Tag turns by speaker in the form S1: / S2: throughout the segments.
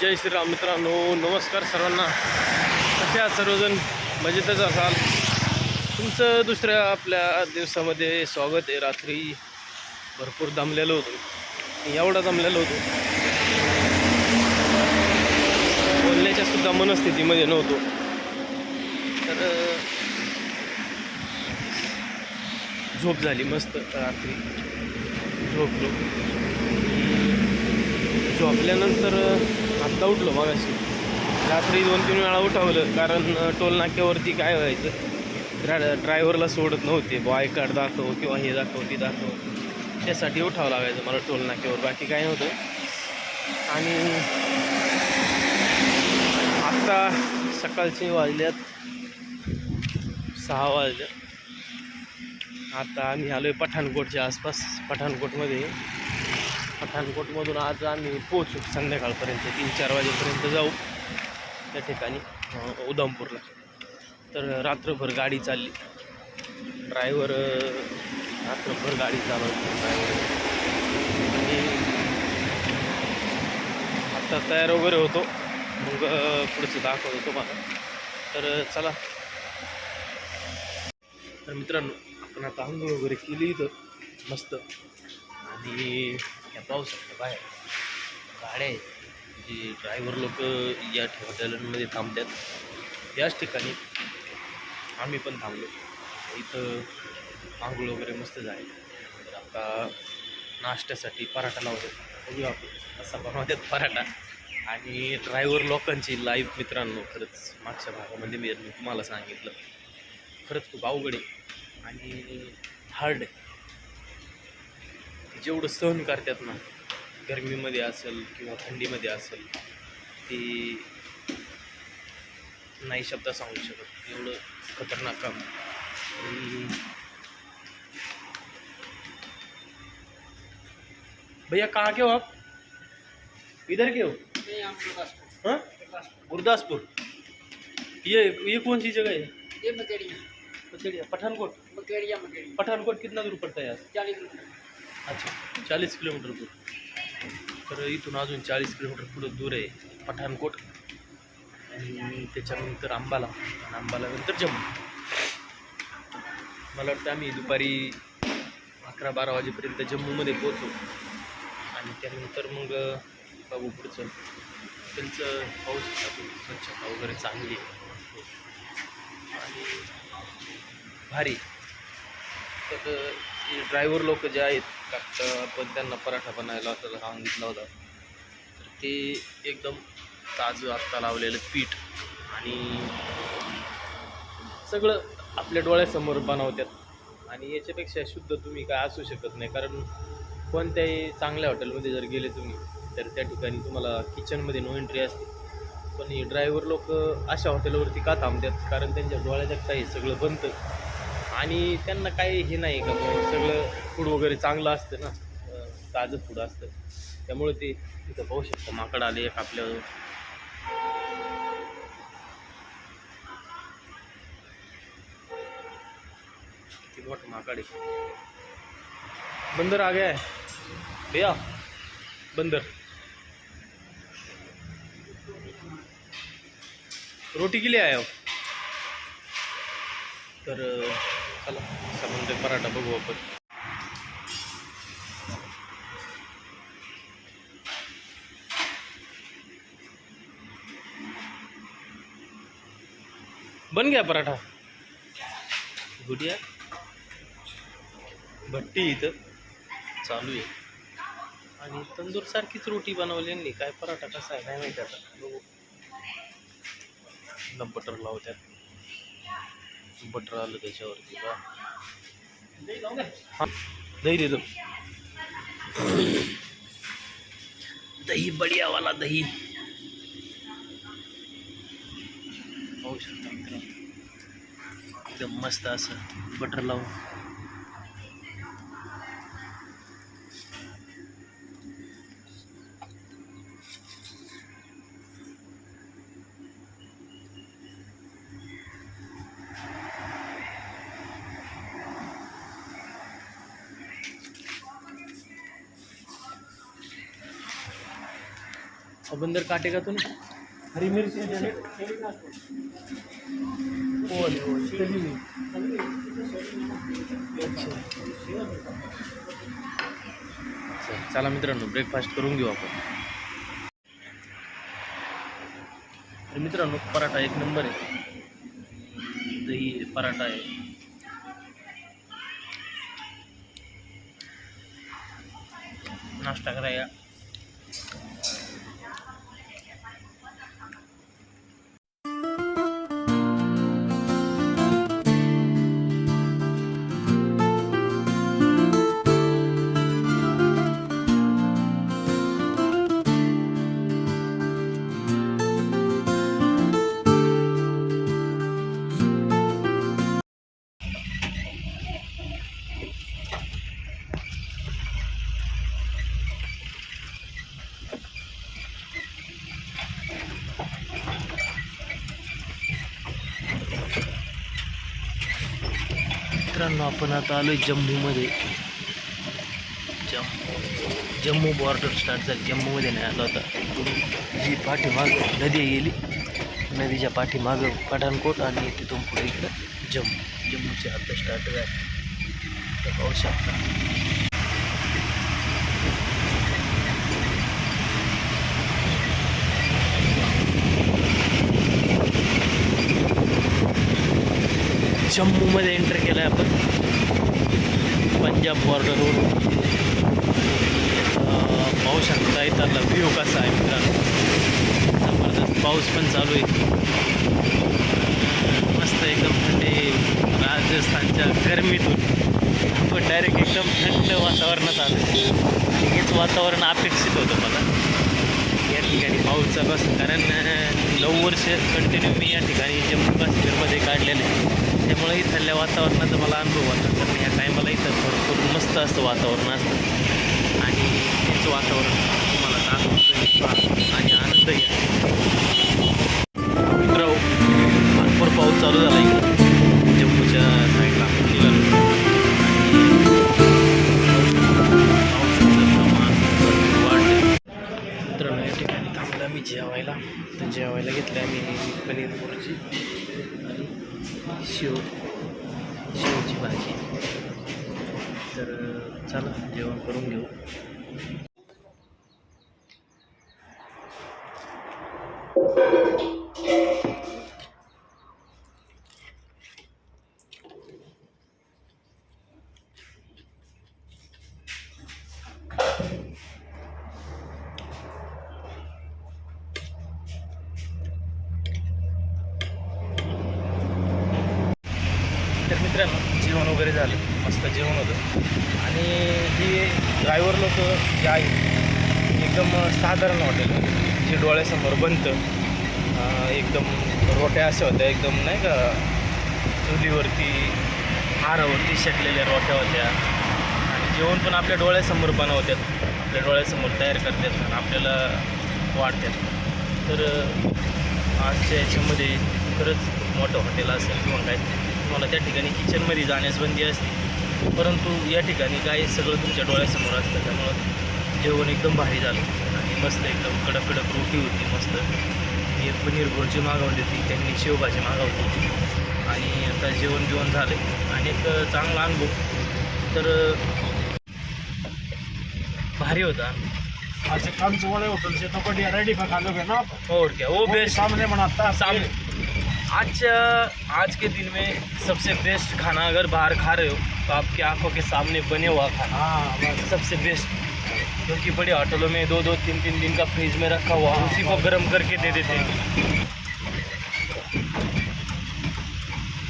S1: जय श्रीराम मित्रांनो नमस्कार सर्वांना. कसे आहात सर्वजण? मजेतच असाल? तुमचं दुसऱ्या आपल्या दिवसामध्ये स्वागत आहे. रात्री भरपूर दमलेलो होतो. एवढा दमलेलो होतो. बोलण्याच्या सुद्धा मनस्थितीमध्ये नव्हतो. तर झोप झाली मस्त रात्री. झोपलो. झोपल्यानंतर आत्ता उठलो मगाशी. रात्री दोन तीन वेळा उठावलं कारण टोलनाक्यावरती टोल नाक्यावरती काय व्हायचं? ड्रा ड्रायव्हरला सोडत नव्हते. बॉय कार्ड दाखव किंवा हे दाखव ते दाखव. त्यासाठी उठावं लागायचं मला टोल नाक्यावर. बाकी काय नव्हतं. आणि आत्ता सकाळचे वाजल्यात. सहा वाजल्या आता आम्ही आलो आहे पठाणकोटच्या आसपास. पठाणकोटमध्ये. पठाणकोटमधून आज आम्ही पोचू संध्याकाळपर्यंत तीन चार वाजेपर्यंत जाऊ. त्या ठिकाणी उधमपूरला. तर रात्रभर गाडी चालली. ड्रायव्हर रात्रभर गाडी चालवतो ड्रायव्हर आणि आत्ता तयार वगैरे होतो. मग पुढचं दाखवतो तुम्हाला. तर चला. तर मित्रांनो आपण आता आंघोळ वगैरे केली इथं. मस्त. आणि या पावसाच्या बाहेर. गाड्या आहेत. जी ड्रायव्हर लोक या हॉटेलांमध्ये थांबतात. याच ठिकाणी आम्ही पण थांबलो. इथं आंघोळ वगैरे मस्त झाले. तर आता नाश्त्यासाठी पराठा लावतो बघू आपण असा बनवतात पराठा. आणि ड्रायव्हर लोकांची लाईफ मित्रांनो खरंच मागच्या भागामध्ये मी मी तुम्हाला सांगितलं. खरंच खूप अवघड आहे. आणि हार्ड आहे. जेवढं सहन करतात ना गरमीमध्ये असेल किंवा थंडीमध्ये असेल ते नाही शब्द सांगू शकत. एवढं खतरनाक काम. भैया कहाँ के हो आप? इधर के हो हाँ? गुरदासपुर. ये ये कौन सी जगह है
S2: ये मकेड़िया
S1: पचड़िया पठानकोट
S2: मकेड़िया मकेड़ी
S1: पठानकोट कितना दूर पड़ता है यहाँ
S2: चालीस
S1: अच्छा चाळीस किलोमीटर दूर. तर इथून अजून चाळीस किलोमीटर पुढं दूर आहे पठाणकोट. आणि त्याच्यानंतर आंबाला आणि आंबाला नंतर जम्मू. मला वाटतं आम्ही दुपारी अकरा बारा वाजेपर्यंत जम्मूमध्ये पोचू आणि त्यानंतर मग बघू पुढचं. त्यांचं पाऊस स्वच्छता वगैरे चांगली आहे. आणि भारी. तर ड्रायव्हर लोक जे आहेत का आपण त्यांना पराठा बनायला असं सांगितला होता. तर ते एकदम ताजं आत्ता लावलेलं पीठ आणि सगळं आपल्या डोळ्यासमोर बनवतात. आणि याच्यापेक्षा शुद्ध तुम्ही काय असू शकत नाही कारण कोणत्याही चांगल्या हॉटेलमध्ये जर गेले तुम्ही तर त्या ठिकाणी तुम्हाला किचनमध्ये नो एंट्री असते. पण हे ड्रायव्हर लोक अशा हॉटेलवरती का थांबतात? कारण त्यांच्या डोळ्याच्या काही सगळं बनतं. आणि त्यांना काही हे नाही का सगळं फूड वगैरे चांगलं असतं ना. ताजं फूड असतं. त्यामुळे ते तिथं पाहू शकतं माकड आले एक आपल्या किती मोठं माकड आहे. बंदर आ गया है भैया बंदर. रोटी के लिए आया हो तर चला म्हणते पराठा बघू आपण. बन गया पराठा. गुडिया. भट्टी इथं. चालू आहे. आणि तंदूर सारखीच रोटी बनवली यांनी. काय पराठा कसा आहे नाही माहिती आता. बघू. न बटर लावत्यात बटर आलं त्याच्यावरती बा दही देतो दही बढियावाला दही. पाहू शकता मित्रांनो. एकदम मस्त असं बटर लावून. बंदर काटेगातून
S3: हरी मिरची
S1: ओले ओले। चल, चला मित्रांनो ब्रेकफास्ट करून घेऊ आपण. तर मित्रांनो पराठा एक नंबर आहे. दही पराठा आहे. नाश्ता कराया मित्रांनो आपण आता आलो आहे जम्मूमध्ये. जम्मू. जम्मू बॉर्डर स्टार्ट झाली. जम्मूमध्ये नाही आलो आता जी पाठीमाग नदी गेली. नदीच्या पाठीमागं पठाणकोट आणि तिथून पुढे इकडं जम्मू. जम्मूचे आता स्टार्ट झाले. तर पाहू शकता. जम्मूमध्ये एंटर केलं आहे आपण. पंजाब बॉर्डरवरून पाहू शकता इथला व्ह्यू कसा आहे मित्रांनो. जबरदस्त पाऊस पण चालू आहे. मस्त एकदम थंडी. राजस्थानच्या गरमीतून आपण डायरेक्ट एकदम थंड वातावरणात आलो हेच वातावरण अपेक्षित होतं मला. या ठिकाणी पाऊस चालू असं कारण नऊ वर्ष कंटिन्यू मी या ठिकाणी जम्मू काश्मीरमध्ये काढलेलं आहे. त्यामुळे इथल्या वातावरणाचा मला अनुभव होता. कारण या टायमाला इथं भरपूर मस्त असतं वातावरण असतं. आणि तेच वातावरण तुम्हाला दाखवतो आणि आनंदही घ्या मित्र भरपूर पाऊस चालू झाला शेव शेवची भाजी. तर चला जेवण करून घेऊ. वगैरे झालं. मस्त जेवण होतं. आणि ही ड्रायव्हर लोक जे आहेत एकदम साधारण हॉटेल जे डोळ्यासमोर बनतं. एकदम रोट्या अशा होत्या एकदम नाही का चुलीवरती हारावरती शेकलेल्या रोट्या होत्या. आणि जेवण पण आपल्या डोळ्यासमोर बनवतात आपल्या डोळ्यासमोर तयार करतात आणि आपल्याला वाढतात तर आजच्या याच्यामध्ये खरंच खूप मोठं हॉटेल असेल किंवा काय तुम्हाला त्या ठिकाणी किचनमध्ये जाण्यास बंदी असते. परंतु या ठिकाणी काय सगळं तुमच्या डोळ्यासमोर असतं. त्यामुळं जेवण एकदम भारी झालं. आणि मस्त एकदम कडक कडक रोटी होती मस्त. मी पनीर भुर्जी मागवली होती. त्यांनी शेवभाजी मागवली होती. आणि आता जेवण बिवण झालं आणि एक चांगला अनुभव. तर भारी होता
S3: आज कांच वाले होटल से तो बढ़िया रेडी खा लोगे ना आप
S1: और क्या वो
S3: वो भी
S1: बेस्ट
S3: सामने बनाता है
S1: सामने. आज आज के दिन में सबसे बेस्ट खाना अगर बाहर खा रहे हो तो आपकी आंखों के सामने बने हुआ खाना।
S3: हाँ बस।
S1: सबसे बेस्ट क्योंकि बड़े होटलों में दो दो तीन तीन दिन का फ्रिज में रखा हुआ उसी को गर्म करके दे देते हैं।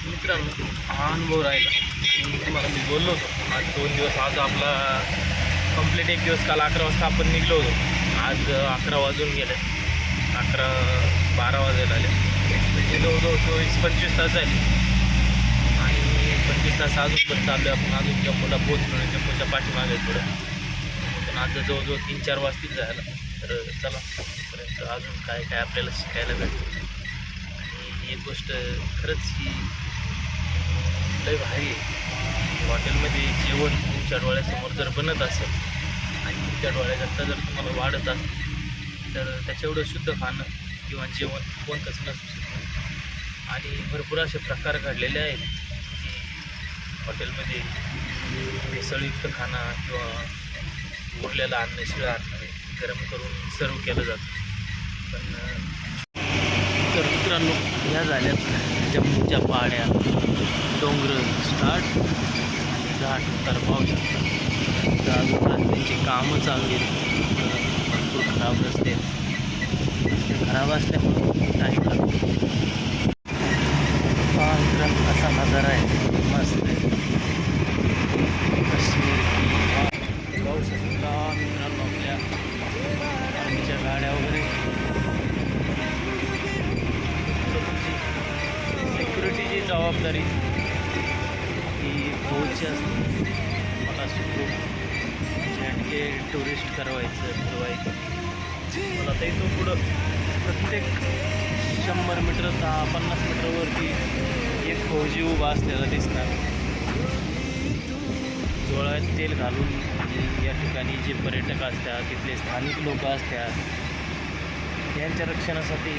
S1: मित्रांनो हा अनुभव राहिला। तुम्हाला मी बोललो होतो आज दोन दिवस आज आपला कंप्लीट एक दिवस काल अकरा वाजता आपण निघलो होतो. आज अकरा वाजून गेले. अकरा बारा वाजायला आले. म्हणजे जवळजवळ चोवीस पंचवीस तास झाले. आणि पंचवीस तास अजून पण चाललो आहे आपण अजून जम्मूला पोहोचलो नाही जम्मूच्या पाठीमागे थोडं. पण आता जवळजवळ तीन चार वाजतील जायला तर चला तिथपर्यंत अजून काय काय आपल्याला शिकायला भेटतं. आणि एक गोष्ट खरंच ही लय भारी आहे. हॉटेलमध्ये जेवण तुमच्या डोळ्यासमोर जर बनत असेल आणि तुमच्या डोळ्याकरता जर तुम्हाला वाढत असेल तर त्याच्या एवढं शुद्ध खाणं किंवा जेवण कोणतंच नसू शकतं. आणि भरपूर असे प्रकार घडलेले आहेत की हॉटेलमध्ये भेसळयुक्त खाणं किंवा उरलेलं अन्न शिळं अन्न गरम करून सर्व केलं जातं. पण तर मित्रांनो ह्या झाल्यात जम्मूच्या पहाड्या डोंगर स्टार्ट आणि घाट तर पाहू शकता. तर अजून रस्त्यांची कामं चालू आहेत. भरपूर खराब रस्ते आहेत. रस्ते खराब असल्यामुळं लागतो पहा मित्रांनो असा नजारा आहे फौजी उभा असलेला दिसणार. डोळ्यात तेल घालून म्हणजे या ठिकाणी जे पर्यटक असतात तिथले स्थानिक लोक असतात यांच्या रक्षणासाठी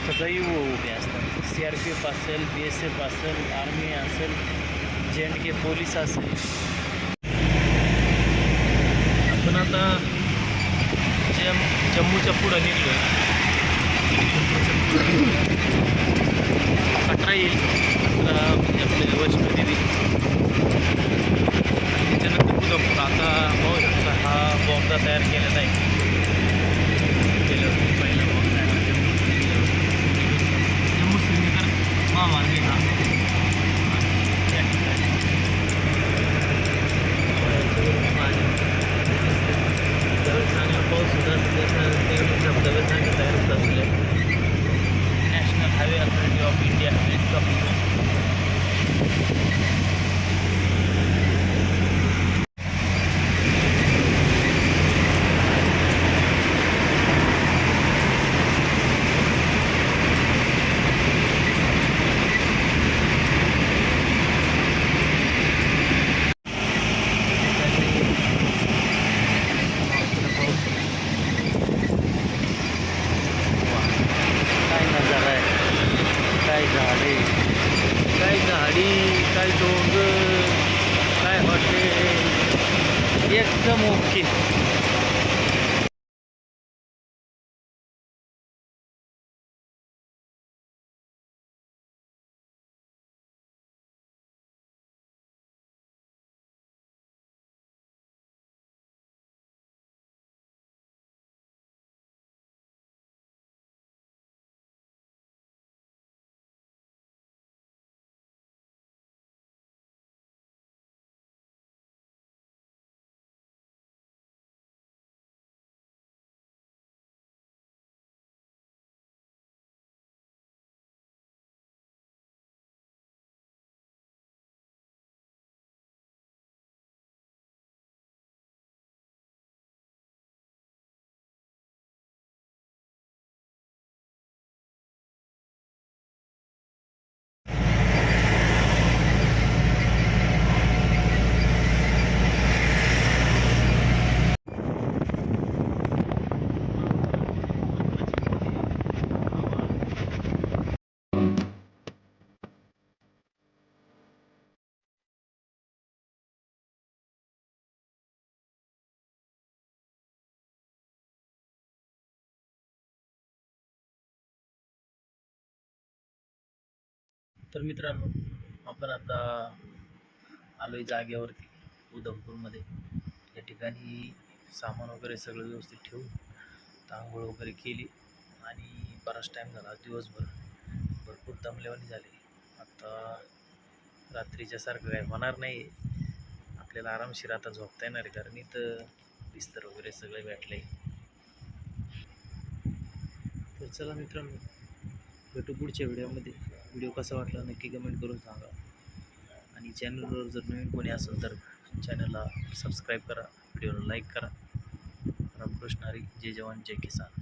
S1: सदैव उभे असतात. सी आर पी एफ असेल बी एस एफ असेल आर्मी असेल जे एंड के पोलीस असेल. आपण आता जम जम्मूच्या पुढं निघलो तर मित्रांनो आपण आता आलो आहे जागेवरती उधमपूरमध्ये. या ठिकाणी सामान वगैरे सगळं व्यवस्थित ठेवून आंघोळ वगैरे केली आणि बराच टाईम झाला. दिवसभर भरपूर दमलेवानी झाली. आता रात्रीच्या सारखं काय होणार नाही आपल्याला आरामशीर आता झोपता येणार आहे कारण इथं बिस्तर वगैरे सगळं भेटलं आहे तर चला मित्रांनो भेटू पुढच्या व्हिडिओमध्ये. व्हिडिओ कसा वाटला नक्की कमेंट करून सांगा. आणि चॅनलवर जर नवीन कोणी असेल तर चॅनलला सबस्क्राईब करा व्हिडिओला लाईक करा. रामकृष्ण हरी जय जवान जय किसान.